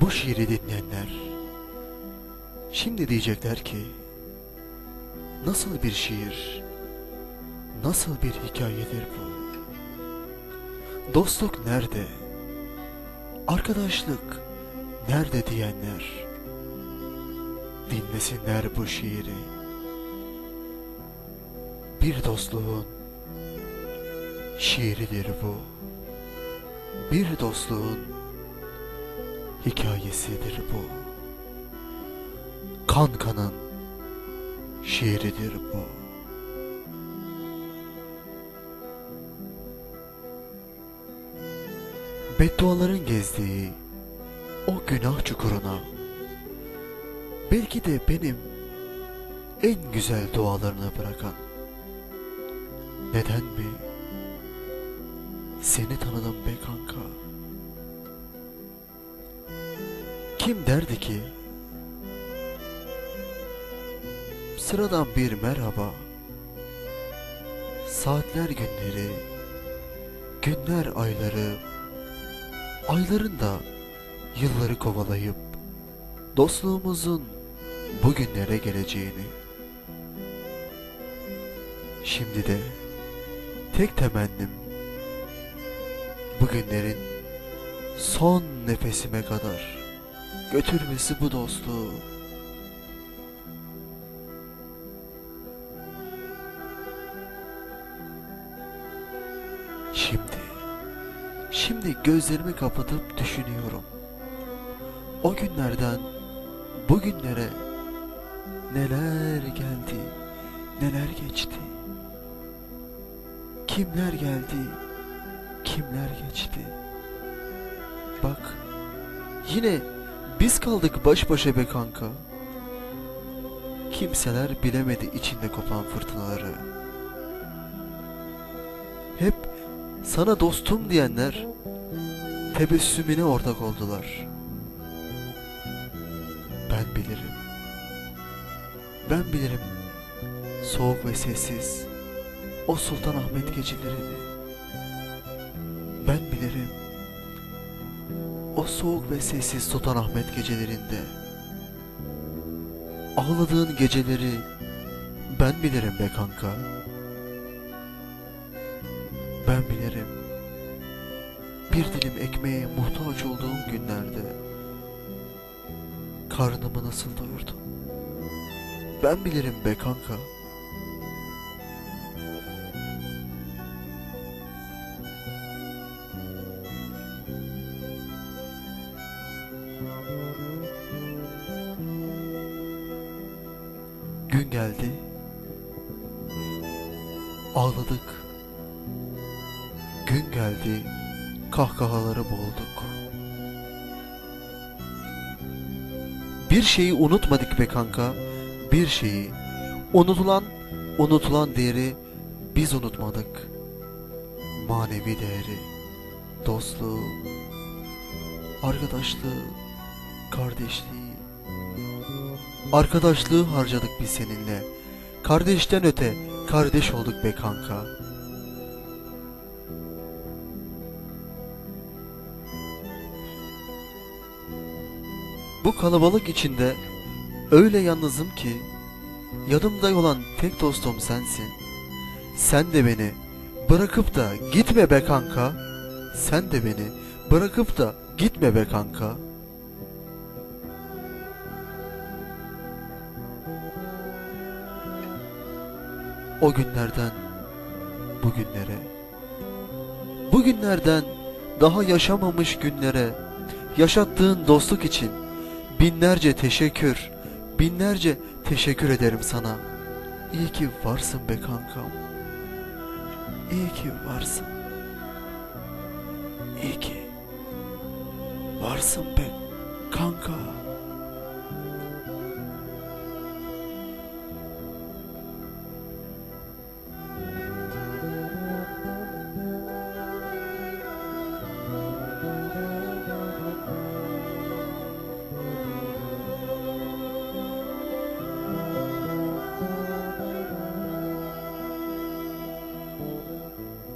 Bu şiiri dinleyenler şimdi diyecekler ki nasıl bir şiir, nasıl bir hikayedir bu? Dostluk nerede? Arkadaşlık nerede diyenler dinlesinler bu şiiri. Bir dostluğun şiiridir bu. Bir dostluğun hikayesidir bu. Kan kanın şiiridir bu. Bedduaların gezdiği o günah çukuruna belki de benim en güzel dualarını bırakan neden mi? Seni tanıdım be kanka. Kim derdi ki sıradan bir merhaba. Saatler günleri günler ayları ayların da yılları kovalayıp dostluğumuzun bugünlere geleceğini. Şimdi de tek temennim bugünlerin son nefesime kadar götürmesi bu dostluğu. Şimdi, şimdi gözlerimi kapatıp düşünüyorum. O günlerden bugünlere neler geldi, neler geçti. Kimler geldi, kimler geçti. Bak, yine biz kaldık baş başa be kanka. Kimseler bilemedi içinde kopan fırtınaları. Hep sana dostum diyenler tebessümüne ortak oldular. Ben bilirim. Ben bilirim. Soğuk ve sessiz o Sultanahmet gecelerini. Ben bilirim. O soğuk ve sessiz Sultanahmet gecelerinde ağladığın geceleri ben bilirim be kanka. Ben bilirim. Bir dilim ekmeğe muhtaç olduğum günlerde karnımı nasıl doyurdun? Ben bilirim be kanka. Gün geldi. Ağladık. Gün geldi. Kahkahaları boğulduk. Bir şeyi unutmadık be kanka. Bir şeyi. Unutulan, unutulan değeri biz unutmadık. Manevi değeri, dostluğu, arkadaşlığı, kardeşliği. Arkadaşlığı harcadık biz seninle. Kardeşten öte kardeş olduk be kanka. Bu kalabalık içinde öyle yalnızım ki yanımda olan tek dostum sensin. Sen de beni bırakıp da gitme be kanka. Sen de beni bırakıp da gitme be kanka. O günlerden bugünlere, bugünlerden daha yaşamamış günlere, yaşattığın dostluk için binlerce teşekkür, binlerce teşekkür ederim sana. İyi ki varsın be kankam. İyi ki varsın. İyi ki varsın be kanka.